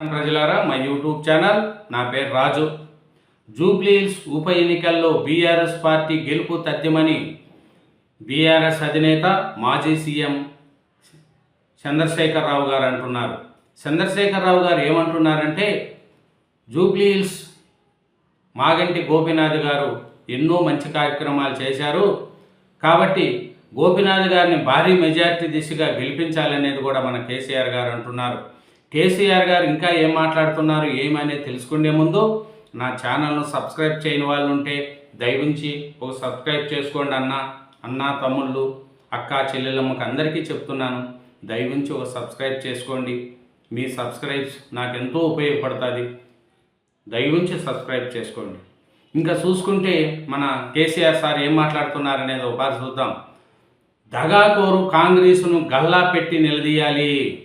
ప్రజలారా మా YouTube channel నా పేరు రాజు. జూబ్లీహిల్స్ ఉప ఎన్నికల్లో బీఆర్ఎస్ పార్టీ గెలుపు తథ్యమని బీఆర్ఎస్ అధినేత మాజీ సీఎం చంద్రశేఖరరావు గారు అంటున్నారు. చంద్రశేఖరరావు గారు ఏమంటున్నారంటే జూబ్లీహిల్స్ మాగంటి గోపినాథ్ గారు ఎన్నో మంచి కార్యక్రమాలు చేశారు. కాబట్టి గోపినాథ్ గారిని భారీ మెజార్టీ దిశగా గెలిపించాలనేది కూడా మన కేసీఆర్ గారు అంటున్నారు. కేసీఆర్ గారు ఇంకా ఏం మాట్లాడుతున్నారు ఏమనేది తెలుసుకునే ముందు నా ఛానల్ను సబ్స్క్రైబ్ చేయని వాళ్ళు ఉంటే దయవించి ఒక సబ్స్క్రైబ్ చేసుకోండి అన్న అన్న తమ్ముళ్ళు అక్క చెల్లెళ్ళమ్మకి అందరికీ చెప్తున్నాను. దయవించి ఒక సబ్స్క్రైబ్ చేసుకోండి. మీ సబ్స్క్రైబ్స్ నాకు ఎంతో ఉపయోగపడుతుంది. దయవించి సబ్స్క్రైబ్ చేసుకోండి. ఇంకా చూసుకుంటే మన కేసీఆర్ సార్ ఏం మాట్లాడుతున్నారనేది ఒకసారి చూద్దాం. దగాకోరు కాంగ్రెస్ను గల్లా పెట్టి నిలదీయాలి.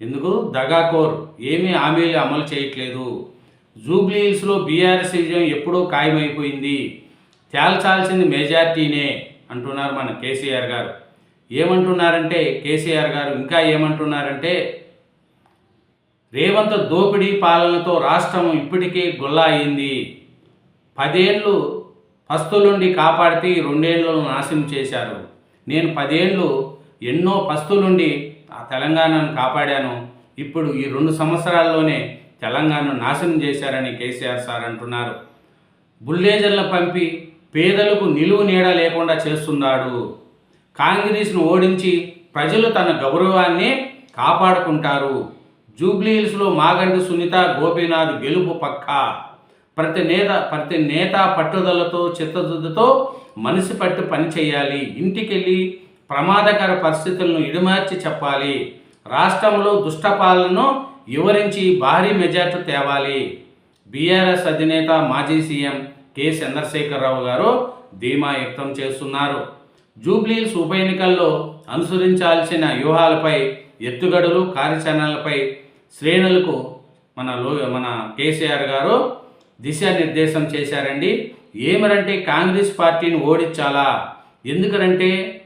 ఎందుకు? దగాకోర్ ఏమీ హామీలు అమలు చేయట్లేదు. జూబ్లీహిల్స్లో బీఆర్ఎస్ విజయం ఎప్పుడూ ఖాయమైపోయింది. తేల్చాల్సింది మెజార్టీనే అంటున్నారు మన కేసీఆర్ గారు. ఏమంటున్నారంటే కేసీఆర్ గారు ఇంకా ఏమంటున్నారంటే రేవంత్ దోపిడీ పాలనతో రాష్ట్రం ఇప్పటికే గొల్లా అయింది. పదేళ్ళు పస్తులుండి కాపాడితే ఈ రెండేళ్ళను నాశనం చేశారు. నేను పదేళ్ళు ఎన్నో పస్తులుండి ఆ తెలంగాణను కాపాడాను. ఇప్పుడు ఈ రెండు సంవత్సరాల్లోనే తెలంగాణను నాశనం చేశారని కేసీఆర్ సార్ అంటున్నారు. బుల్లేజర్ల పంపి పేదలకు నిలువు నీడ లేకుండా చేస్తున్నాడు. కాంగ్రెస్ను ఓడించి ప్రజలు తన గౌరవాన్ని కాపాడుకుంటారు. జూబ్లీహిల్స్లో మాగంటి సునీత గోపీనాథ్ గెలుపు పక్కా. ప్రతి నేత ప్రతి నేత పట్టుదలతో చిత్తశుద్ధితో మనసు పట్టు పని చేయాలి. ఇంటికెళ్ళి ప్రమాదకర పరిస్థితులను ఇడిమార్చి చెప్పాలి. రాష్ట్రంలో దుష్టపాలనను వివరించి భారీ మెజార్టీ తేవాలి. బీఆర్ఎస్ అధినేత మాజీ సీఎం కె. చంద్రశేఖరరావు గారు ధీమా వ్యక్తం చేస్తున్నారు. జూబ్లీహిల్స్ ఉప ఎన్నికల్లో అనుసరించాల్సిన వ్యూహాలపై ఎత్తుగడులు కార్యాచరణలపై శ్రేణులకు మన లో మన కేసీఆర్ గారు దిశానిర్దేశం చేశారండి. ఏమరంటే కాంగ్రెస్ పార్టీని ఓడించాలా? ఎందుకనంటే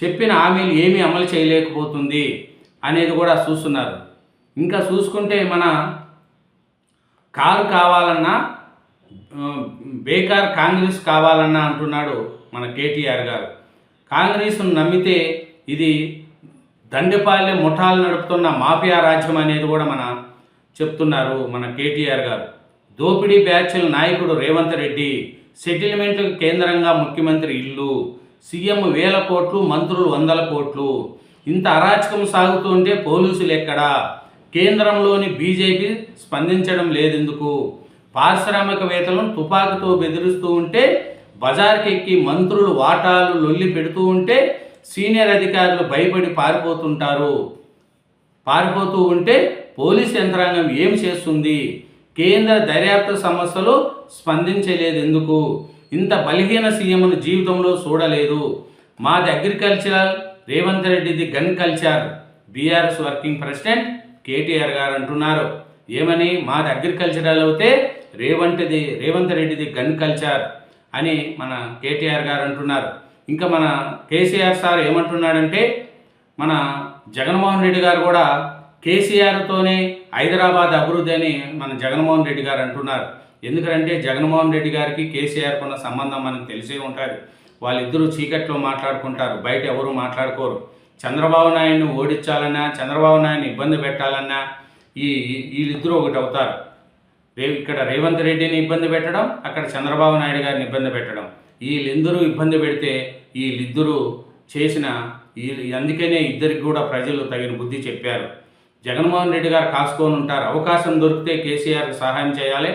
చెప్పిన హామీలు ఏమీ అమలు చేయలేకపోతుంది అనేది కూడా చూస్తున్నారు. ఇంకా చూసుకుంటే మన కారు కావాలన్నా బేకార్ కాంగ్రెస్ కావాలన్నా అంటున్నాడు మన కేటీఆర్ గారు. కాంగ్రెస్ను నమ్మితే ఇది దండపాలె ముఠాలు నడుపుతున్న మాఫియా రాజ్యం అనేది కూడా మన చెప్తున్నారు మన కేటీఆర్ గారు. దోపిడీ బ్యాచ్ల నాయకుడు రేవంత్ రెడ్డి సెటిల్మెంట్లకు కేంద్రంగా ముఖ్యమంత్రి ఇల్లు సీఎం వేల కోట్లు మంత్రులు వందల కోట్లు. ఇంత అరాచకం సాగుతుంటే పోలీసులు ఎక్కడా? కేంద్రంలోని బీజేపీ స్పందించడం లేదెందుకు? పారిశ్రామికవేత్తలను తుపాకీతో బెదిరిస్తూ ఉంటే బజార్కి ఎక్కి మంత్రులు వాటాలు లొల్లి పెడుతూ ఉంటే సీనియర్ అధికారులు భయపడి పారిపోతుంటారు. పారిపోతూ ఉంటే పోలీస్ యంత్రాంగం ఏం చేస్తుంది? కేంద్ర దర్యాప్తు సంస్థలు స్పందించలేదెందుకు? ఇంత బలహీన సీఎంను జీవితంలో చూడలేదు. మాది అగ్రికల్చరల్ రేవంత్ రెడ్డిది gun culture. BRS working president KTR గారు అంటున్నారు. ఏమని మాది అగ్రికల్చరల్ అయితే రేవంత్ది రేవంత్ రెడ్డిది గన్ కల్చర్ అని మన కేటీఆర్ గారు అంటున్నారు. ఇంకా మన కేసీఆర్ సార్ ఏమంటున్నాడంటే మన జగన్మోహన్ రెడ్డి గారు కూడా కేసీఆర్తోనే హైదరాబాద్ అభివృద్ధి అని మన జగన్మోహన్ రెడ్డి గారు అంటున్నారు. ఎందుకంటే జగన్మోహన్ రెడ్డి గారికి కేసీఆర్కున్న సంబంధం మనకు తెలిసే ఉంటుంది. వాళ్ళిద్దరూ చీకట్లో మాట్లాడుకుంటారు. బయట ఎవరు మాట్లాడుకోరు. చంద్రబాబు నాయుడిని ఓడించాలన్నా చంద్రబాబు నాయుడిని ఇబ్బంది పెట్టాలన్నా ఈ వీళ్ళిద్దరూ ఒకటి అవుతారు. ఇక్కడ రేవంత్ రెడ్డిని ఇబ్బంది పెట్టడం అక్కడ చంద్రబాబు నాయుడు గారిని ఇబ్బంది పెట్టడం. వీళ్ళిద్దరూ ఇబ్బంది పెడితే వీళ్ళిద్దరూ చేసిన వీళ్ళు అందుకనే ఇద్దరికి కూడా ప్రజలు తగిన బుద్ధి చెప్పారు. జగన్మోహన్ రెడ్డి గారు కాసుకొని ఉంటారు. అవకాశం దొరికితే కేసీఆర్కి సహాయం చేయాలి.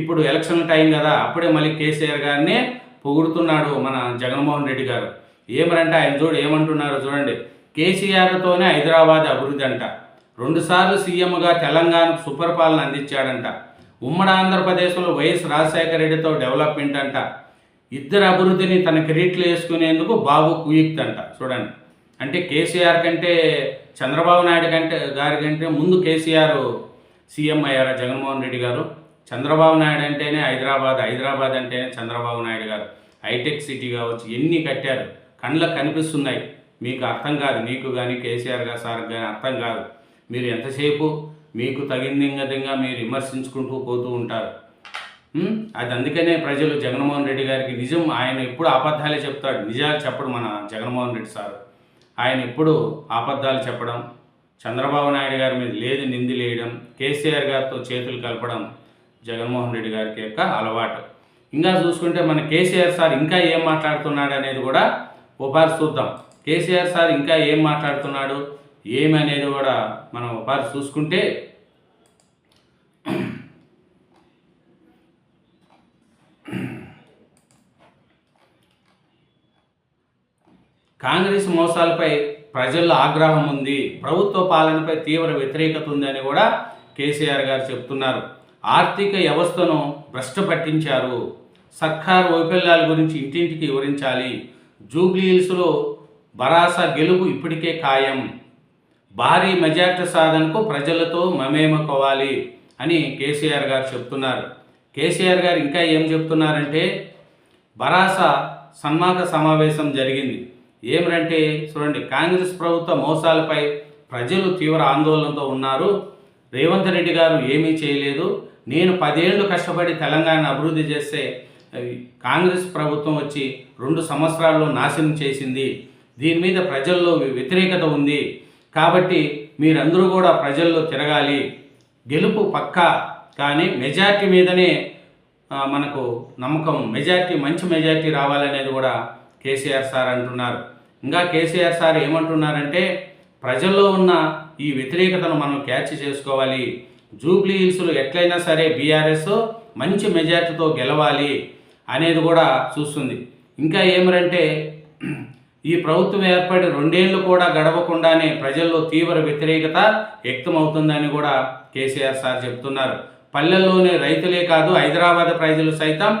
ఇప్పుడు ఎలక్షన్ టైం కదా అప్పుడే మళ్ళీ కేసీఆర్ గారినే పొగుడుతున్నాడు మన జగన్మోహన్ రెడ్డి గారు. ఏమరంటే ఆయన చూడు ఏమంటున్నారో చూడండి. కేసీఆర్తోనే హైదరాబాద్ అభివృద్ధి అంట. రెండుసార్లు సీఎంగా తెలంగాణకు సుపరిపాలన అందించాడంట. ఉమ్మడి ఆంధ్రప్రదేశ్లో వైఎస్ రాజశేఖర రెడ్డితో డెవలప్మెంట్ అంట. ఇద్దరు అభివృద్ధిని తన కిరీట్లు వేసుకునేందుకు బాబు కుయుక్త్ అంట. చూడండి. అంటే కేసీఆర్ కంటే చంద్రబాబు నాయుడు కంటే గారి కంటే ముందు కేసీఆర్ సీఎం అయ్యారా జగన్మోహన్ రెడ్డి గారు? చంద్రబాబు నాయుడు అంటేనే హైదరాబాద్ హైదరాబాద్ అంటేనే చంద్రబాబు నాయుడు గారు. హైటెక్ సిటీ కావచ్చు ఎన్ని కట్టారు? కళ్ళకు కనిపిస్తున్నాయి. మీకు అర్థం కాదు. మీకు కానీ కేసీఆర్ గారు సార్ కానీ అర్థం కాదు. మీరు ఎంతసేపు మీకు తగిన మీరు విమర్శించుకుంటూ పోతూ ఉంటారు. అది అందుకనే ప్రజలు జగన్మోహన్ రెడ్డి గారికి నిజం ఆయన ఎప్పుడు అబద్ధాలే చెప్తాడు. నిజాలు చెప్పడు మన జగన్మోహన్ రెడ్డి సార్. ఆయన ఎప్పుడు అబద్ధాలు చెప్పడం చంద్రబాబు నాయుడు గారి మీద లేదు నిందిలేయడం కేసీఆర్ గారితో చేతులు కలపడం జగన్మోహన్ రెడ్డి గారికి యొక్క అలవాటు. ఇంకా చూసుకుంటే మన కేసీఆర్ సార్ ఇంకా ఏం మాట్లాడుతున్నాడు అనేది కూడా ఒకసారి చూద్దాం. కేసీఆర్ సార్ ఇంకా ఏం మాట్లాడుతున్నాడు? ఏమనేది కూడా మనం ఒకసారి చూసుకుంటే కాంగ్రెస్ మోసాలపై ప్రజల్లో ఆగ్రహం ఉంది. ప్రభుత్వ పాలనపై తీవ్ర వ్యతిరేకత ఉందని కూడా కేసీఆర్ గారు చెప్తున్నారు. ఆర్థిక వ్యవస్థను భ్రష్ట పట్టించారు. సర్కార్ వైఫల్యాల గురించి ఇంటింటికి వివరించాలి. జూబ్లీహిల్స్లో బరాస బరాసా గెలుపు ఇప్పటికే ఖాయం. భారీ మెజార్టీ సాధనకు ప్రజలతో మమేమకోవాలి అని కేసీఆర్ గారు చెప్తున్నారు. కేసీఆర్ గారు ఇంకా ఏం చెప్తున్నారంటే బరాస సన్మాక సమావేశం జరిగింది. ఏమిటంటే చూడండి కాంగ్రెస్ ప్రభుత్వ మోసాలపై ప్రజలు తీవ్ర ఆందోళనతో ఉన్నారు. రేవంత్ రెడ్డి గారు ఏమీ చేయలేదు. నేను పదేళ్ళు కష్టపడి తెలంగాణ అభివృద్ధి చేస్తే కాంగ్రెస్ ప్రభుత్వం వచ్చి రెండు సంవత్సరాల్లో నాశనం చేసింది. దీని మీద ప్రజల్లో వ్యతిరేకత ఉంది. కాబట్టి మీరందరూ కూడా ప్రజల్లో తిరగాలి. గెలుపు పక్కా. కానీ మెజార్టీ మీదనే మనకు నమ్మకం మెజార్టీ మంచి మెజార్టీ రావాలనేది కూడా కేసీఆర్ సార్ అంటున్నారు. ఇంకా కేసీఆర్ సార్ ఏమంటున్నారంటే ప్రజల్లో ఉన్న ఈ వ్యతిరేకతను మనం క్యాచ్ చేసుకోవాలి. జూబ్లీ హిల్స్లో ఎట్లయినా సరే బీఆర్ఎస్ మంచి మెజార్టీతో గెలవాలి అనేది కూడా చూస్తుంది. ఇంకా ఏమిరంటే ఈ ప్రభుత్వం ఏర్పడి రెండేళ్ళు కూడా గడవకుండానే ప్రజల్లో తీవ్ర వ్యతిరేకత వ్యక్తమవుతుందని కూడా కేసీఆర్ సార్ చెప్తున్నారు పల్లెల్లోని రైతులే కాదు హైదరాబాద్ ప్రజలు సైతం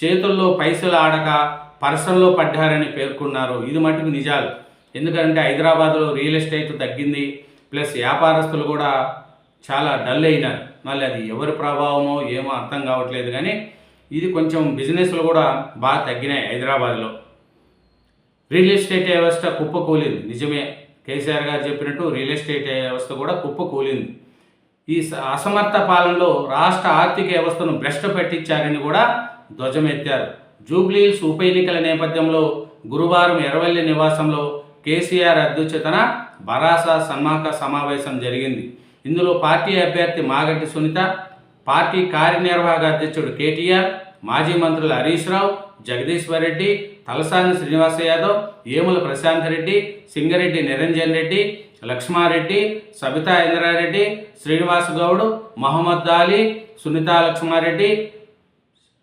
చేతుల్లో పైసలు ఆడక పర్సన్లో పడ్డారని పేర్కొన్నారు. ఇది మటుకు నిజాలు. ఎందుకంటే హైదరాబాద్లో రియల్ ఎస్టేట్ తగ్గింది. ప్లస్ వ్యాపారస్తులు కూడా చాలా డల్ అయినారు. మళ్ళీ అది ఎవరి ప్రభావమో ఏమో అర్థం కావట్లేదు కానీ ఇది కొంచెం బిజినెస్లు కూడా బాగా తగ్గినాయి హైదరాబాద్లో. రియల్ ఎస్టేట్ వ్యవస్థ కుప్పకూలింది. నిజమే. కేసీఆర్ గారు చెప్పినట్టు రియల్ ఎస్టేట్ వ్యవస్థ కూడా కుప్పకూలింది. ఈ స- అసమర్థ పాలనలో రాష్ట్ర ఆర్థిక వ్యవస్థను భ్రష్ట పెట్టించారని కూడా ధ్వజమెత్తారు. జూబ్లీహిల్స్ ఉప ఎన్నికల నేపథ్యంలో గురువారం ఎర్రవల్లి నివాసంలో కేసీఆర్ అధ్యక్షతన బరాసా సన్మాక సమావేశం జరిగింది. ఇందులో పార్టీ అభ్యర్థి మాగంటి సునీత పార్టీ కార్యనిర్వాహక అధ్యక్షుడు కేటీఆర్ మాజీ మంత్రులు హరీష్ రావు జగదీశ్వర్ రెడ్డి తలసాని శ్రీనివాస యాదవ్ ఏముల ప్రశాంత్ రెడ్డి సింగరెడ్డి నిరంజన్ రెడ్డి లక్ష్మారెడ్డి సబితా ఇంద్రారెడ్డి శ్రీనివాస్ గౌడ్ మహమ్మద్ అలీ సునీతా లక్ష్మారెడ్డి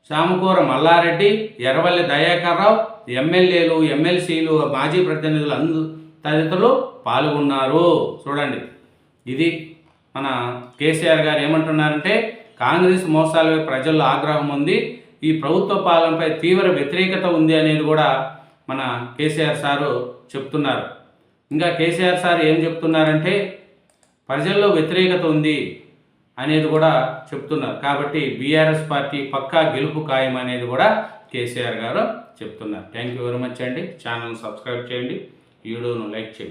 శామకూర మల్లారెడ్డి ఎర్రవల్లి దయాకర్ రావు ఎమ్మెల్యేలు ఎమ్మెల్సీలు మాజీ ప్రతినిధులు అందు తదితరులు పాల్గొన్నారు. చూడండి. ఇది మన కేసీఆర్ గారు ఏమంటున్నారంటే కాంగ్రెస్ మోసాలపై ప్రజల్లో ఆగ్రహం ఉంది. ఈ ప్రభుత్వ పాలనపై తీవ్ర వ్యతిరేకత ఉంది అనేది కూడా మన కేసీఆర్ సారు చెప్తున్నారు. ఇంకా కేసీఆర్ సార్ ఏం చెప్తున్నారంటే ప్రజల్లో వ్యతిరేకత ఉంది అనేది కూడా చెప్తున్నారు. కాబట్టి బీఆర్ఎస్ పార్టీ పక్కా గెలుపు ఖాయం అనేది కూడా కేసీఆర్ గారు చెప్తున్నారు. థ్యాంక్ యూ వెరీ మచ్ అండి. ఛానల్ సబ్స్క్రైబ్ చేయండి. వీడియోను లైక్ చేయండి.